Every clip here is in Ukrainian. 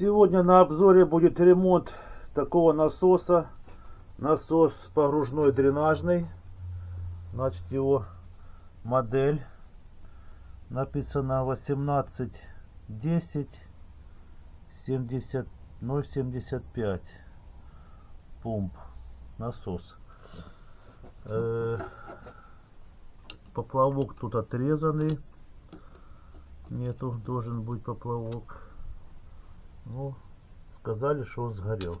Сегодня на обзоре будет ремонт такого насоса. Насос погружной дренажный. Значит его модель. Написано 1810 70 075 пумп насос. Э, поплавок тут отрезанный. Нету, должен быть поплавок. Ну, сказали, что он сгорел.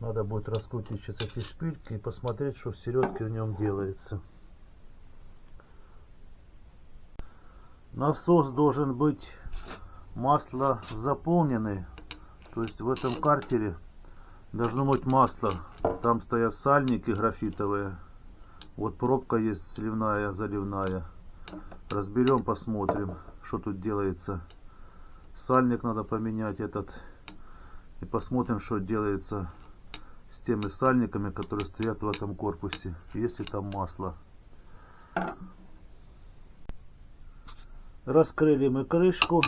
Надо будет раскрутить сейчас эти шпильки и посмотреть, что в середке в нем делается. Насос должен быть масло заполненный. То есть в этом картере должно быть масло. Там стоят сальники графитовые. Вот пробка есть сливная, заливная. Разберем, посмотрим, что тут делается. Сальник надо поменять этот. И посмотрим, что делается с теми сальниками, которые стоят в этом корпусе. Если там масло. Раскрыли мы крышку.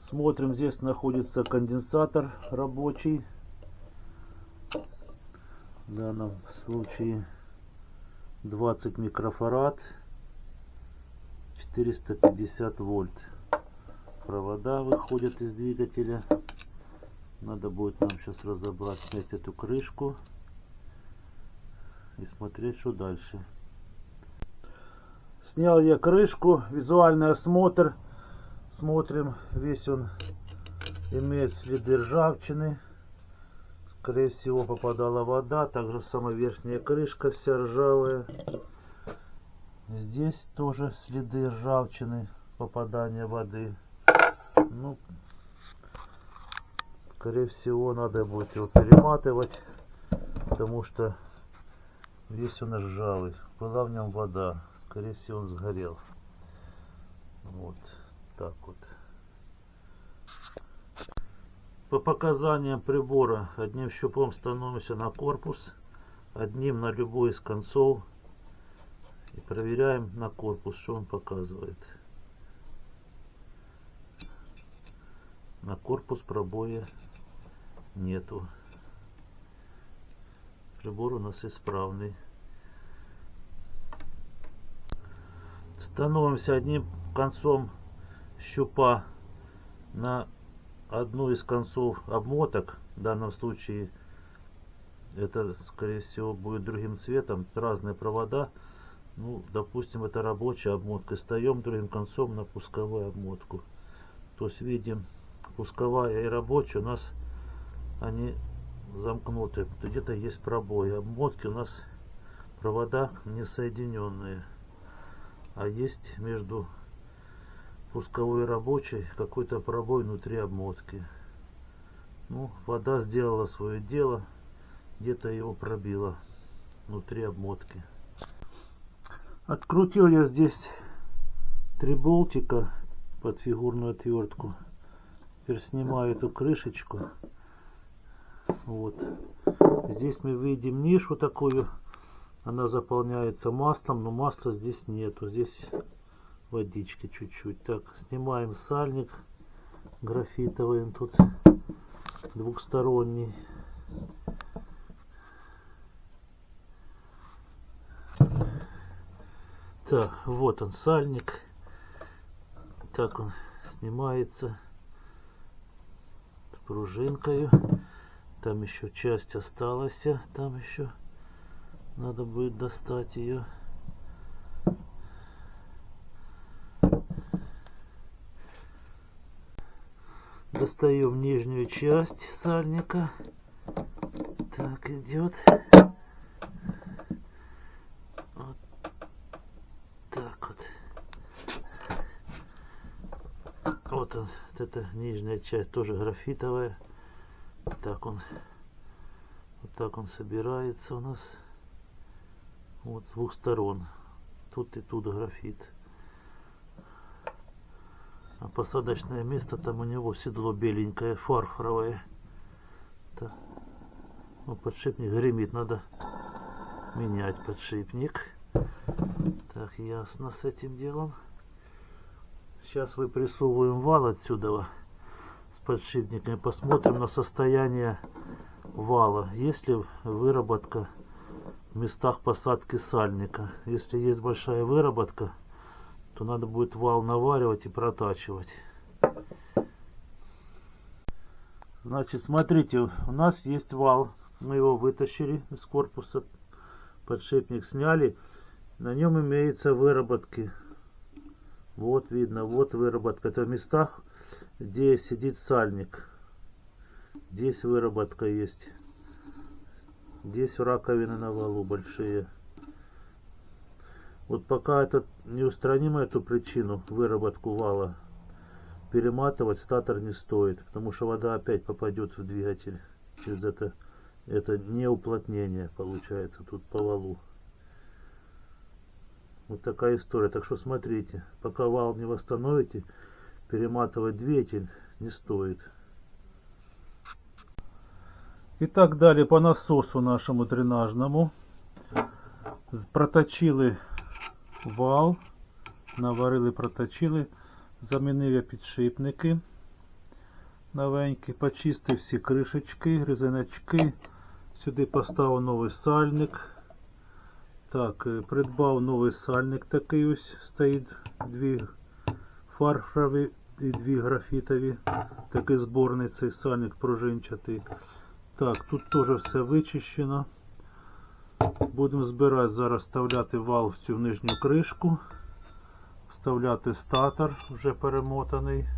Смотрим, здесь находится конденсатор рабочий. В данном случае 20 микрофарад, 450 вольт. Провода выходят из двигателя. Надо будет нам сейчас разобрать, снять эту крышку и смотреть, что дальше. Снял я крышку, визуальный осмотр. Смотрим, весь он имеет следы ржавчины. Скорее всего попадала вода, также самая верхняя крышка вся ржавая. Здесь тоже следы ржавчины, попадания воды. Ну, скорее всего надо будет его перематывать, потому что весь он ржавый. Была в нем вода скорее всего он сгорел. Вот так вот. По показаниям прибора одним щупом становимся на корпус одним на любой из концов и проверяем на корпус что он показывает на корпус пробоя нету. Прибор у нас исправный. Становимся одним концом щупа на одну из концов обмоток. В данном случае это скорее всего будет другим цветом. Разные провода. Ну допустим это рабочая обмотка. Встаем другим концом на пусковую обмотку. То есть видим пусковая и рабочая у нас они замкнуты где-то есть пробой обмотки у нас провода не соединенные а есть между пусковой и рабочей какой-то пробой внутри обмотки. Ну, вода сделала свое дело, где-то его пробила внутри обмотки. Открутил я здесь три болтика под фигурную отвертку. Теперь снимаю эту крышечку. Вот. Здесь мы видим нишу такую она заполняется маслом, но масла здесь нету. Здесь водички чуть-чуть. Так, снимаем сальник графитовый. Он тут двухсторонний. Так, вот он сальник. Так он снимается с пружинкой. Там еще часть осталась. Там еще надо будет достать ее. Достаем нижнюю часть сальника. Так идет. Вот так вот. Вот он, эта нижняя часть тоже графитовая. Так он, вот так он собирается у нас. Вот с двух сторон. Тут и тут графит. А посадочное место там у него седло беленькое, фарфоровое. Так. Ну, подшипник гремит, надо менять подшипник. Так, ясно с этим делом. Сейчас выпрессовываем вал отсюда. с подшипниками. Посмотрим на состояние вала. Есть ли выработка в местах посадки сальника. Если есть большая выработка, то надо будет вал наваривать и протачивать. Значит, смотрите, у нас есть вал. Мы его вытащили из корпуса. Подшипник сняли. На нем имеются выработки. Вот видно, вот выработка. Это в местах, где сидит сальник. Здесь выработка есть. Здесь раковины на валу большие. Вот пока это не устраним эту причину, выработку вала, перематывать статор не стоит, потому что вода опять попадет в двигатель через это. Это не уплотнение получается тут по валу. Вот такая история. Так что смотрите, пока вал не восстановите, перематывать двигатель не стоит. І так далі по насосу нашому дренажному. Проточили вал, наварили, проточили, замінив я підшипники новенькі, почистив всі кришечки, резиночки. Сюди поставив новий сальник. Так, е, придбав новий сальник такий ось стоїть. Дві фарфорові і дві графітові. Такий зборний цей сальник пружинчатий. Так, тут теж все вичищено. Будемо збирати зараз вставляти вал в цю нижню кришку, вставляти статор вже перемотаний.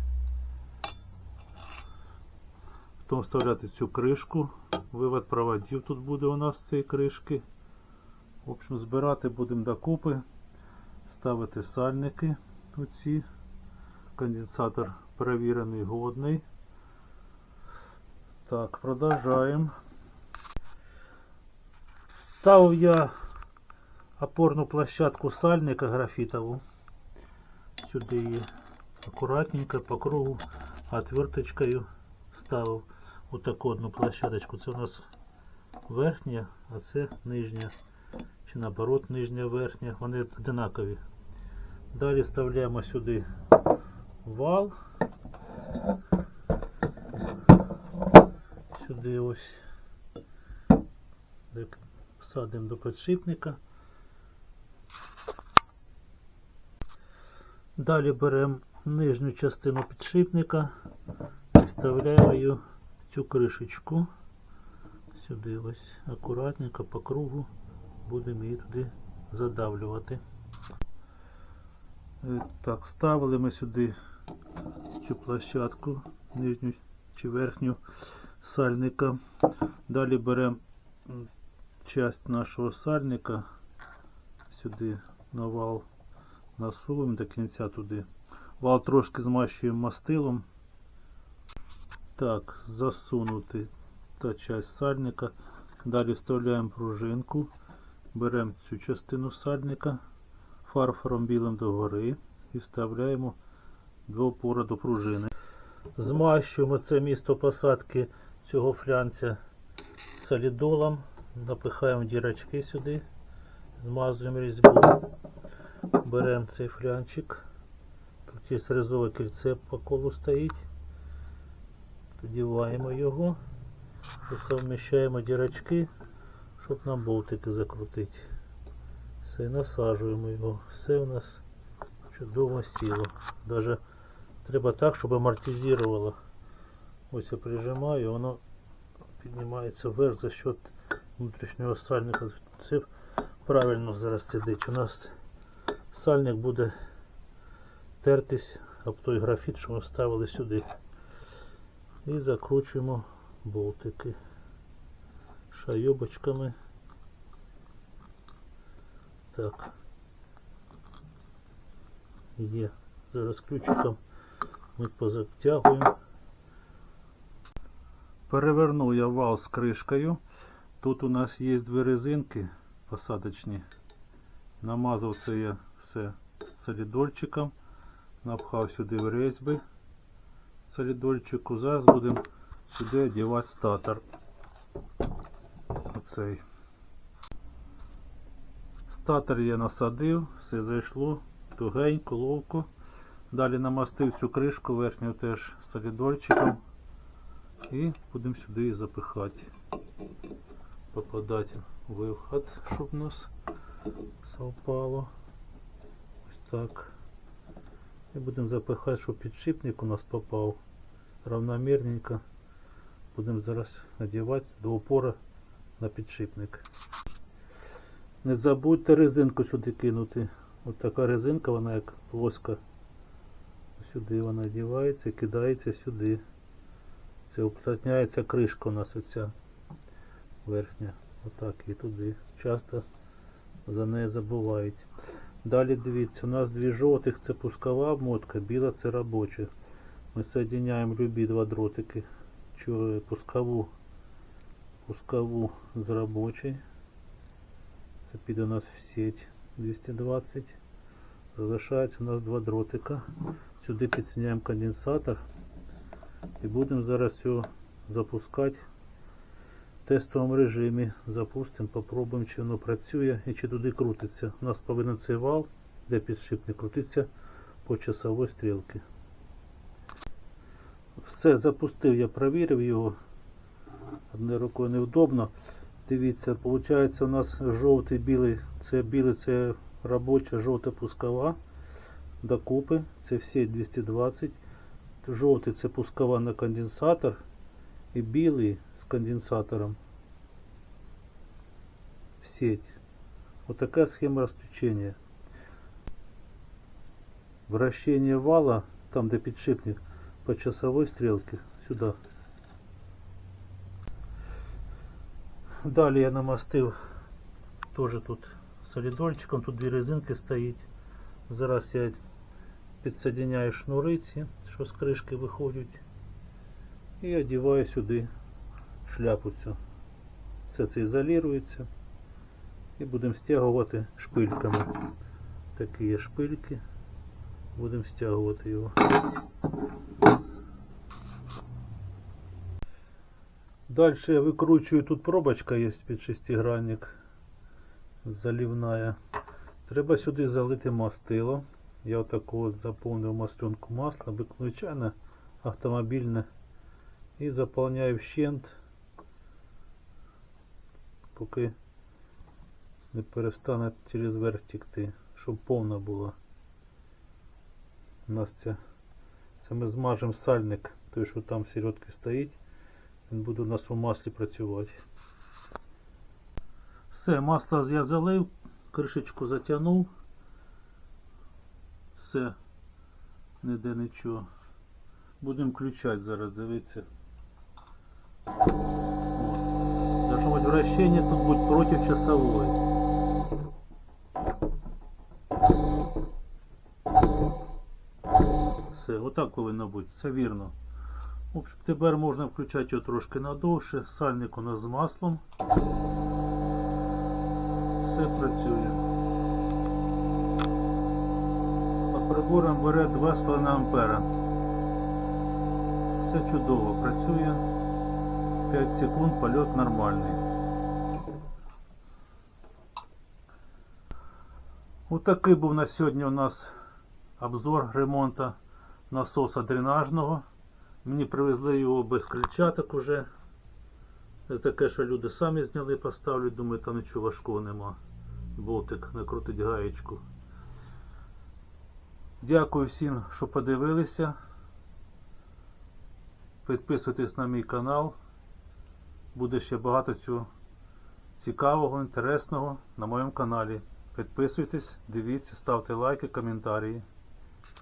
Потім вставляти цю кришку. Вивод проводів тут буде у нас цієї кришки. В общем, збирати будемо докупи, ставити сальники оці. Конденсатор перевірений, годний. Так, продовжаємо. Ставив я опорну площадку сальника графітову. Сюди її акуратненько по кругу отверточкою ставив отаку одну площадочку. Це у нас верхня, а це нижня. Чи наоборот нижня верхня. Вони одинакові. Далі вставляємо сюди вал. Сюди ось садимо до підшипника. Далі беремо нижню частину підшипника і вставляємо її в цю кришечку. Сюди ось акуратненько по кругу будемо її туди задавлювати. Е, Так, ставили ми сюди цю площадку, нижню чи верхню сальника. Далі беремо часть нашого сальника, сюди на вал насовуємо до кінця туди. Вал трошки змащуємо мастилом. Так, засунути та часть сальника. Далі вставляємо пружинку. Беремо цю частину сальника фарфором білим догори і вставляємо до опора до пружини. Змащуємо це місто посадки цього флянця солідолом. Напихаємо дірочки сюди, змазуємо різьбу. Беремо цей флянчик. Тут є резове кільце по колу стоїть. Додіваємо його і совміщаємо дірочки, щоб нам болтики закрутити. Все, насаджуємо його. Все у нас чудово сіло. Даже треба так, щоб амортизувало. Ось я прижимаю, воно піднімається вверх за счет внутрішнього сальника. Це правильно зараз сидить. У нас сальник буде тертись об той графіт, що ми вставили сюди. І закручуємо болтики шайобочками. Так. Є. Зараз ключиком ми позатягуємо. Перевернув я вал з кришкою. Тут у нас є дві резинки посадочні. Намазав це я все солідольчиком. Напхав сюди в резьби солідольчику. Зараз будемо сюди одягати статор. Оцей. Статор я насадив, все зайшло тугенько, ловко. Далі намастив цю кришку верхню теж солідольчиком. І будемо сюди її запихати. Попадати в виход, щоб у нас совпало. Ось так. І будемо запихати, щоб підшипник у нас попав равномірненько. Будемо зараз надівати до опора на підшипник. Не забудьте резинку сюди кинути. Ось така резинка, вона як плоска. Сюди вона одівається і кидається сюди. Це уплотняється кришка у нас оця верхня. Отак і туди. Часто за неї забувають. Далі дивіться, у нас дві жовтих це пускова обмотка, біла це робоча. Ми соединяємо любі два дротики. Пускову, пускову з робочої. Це піде у нас в сеть 220. Залишається у нас два дротика. Сюди підсоединяємо конденсатор. І будемо зараз його запускати в тестовому режимі. Запустимо, попробуємо, чи воно працює і чи туди крутиться. У нас повинен цей вал, де підшипник крутиться по часовій стрілці. Все, запустив, я провірив його. Одною рукою невдобно. Дивіться, виходить у нас жовтий білий, це білий, це робоча жовта пускова. Докупи, це всі 220. Жовтий це пускова на конденсатор. І білий з конденсатором в сеть. Вот такая схема расключения. Вращение вала, там где подшипник, по часовой стрелке, сюда. Далі я намастив теж тут солідольчиком, тут дві резинки стоїть. Зараз я підсоединяю шнури ці, що з кришки виходять. І одіваю сюди шляпу цю. Все це ізолюється. І будемо стягувати шпильками. Такі є шпильки. Будемо стягувати його. Далі я викручую, тут пробочка є під шестигранник заливная. Треба сюди залити мастило. Я отаку от заповнив масленку масла, звичайно автомобільне. І заповняю вщент, поки не перестане через верх текти, щоб повна була. У нас це, це сальник, той, що там середки стоїть, він буде у нас у маслі працювати. Все, масло я залив, кришечку затягнув. Все, ніде нічого. Будемо включати зараз, дивіться. Должно быть вращение тут будет против часовой. Все, отак повинно бути, це вірно. Общем, тепер можна включати його трошки надовше. Сальник у нас з маслом. Все працює. А прибором бере 2,5 ампера. Все чудово працює. 5 секунд польот нормальний. Отакий був на сьогодні у нас обзор ремонту насоса дренажного. Мені привезли його без крильчаток уже. Це таке, що люди самі зняли, поставлять, думаю, там нічого важкого нема. Болтик накрутить гаєчку. Дякую всім, що подивилися. Підписуйтесь на мій канал. Буде ще багато цього цікавого, інтересного на моєму каналі. Підписуйтесь, дивіться, ставте лайки, коментарі.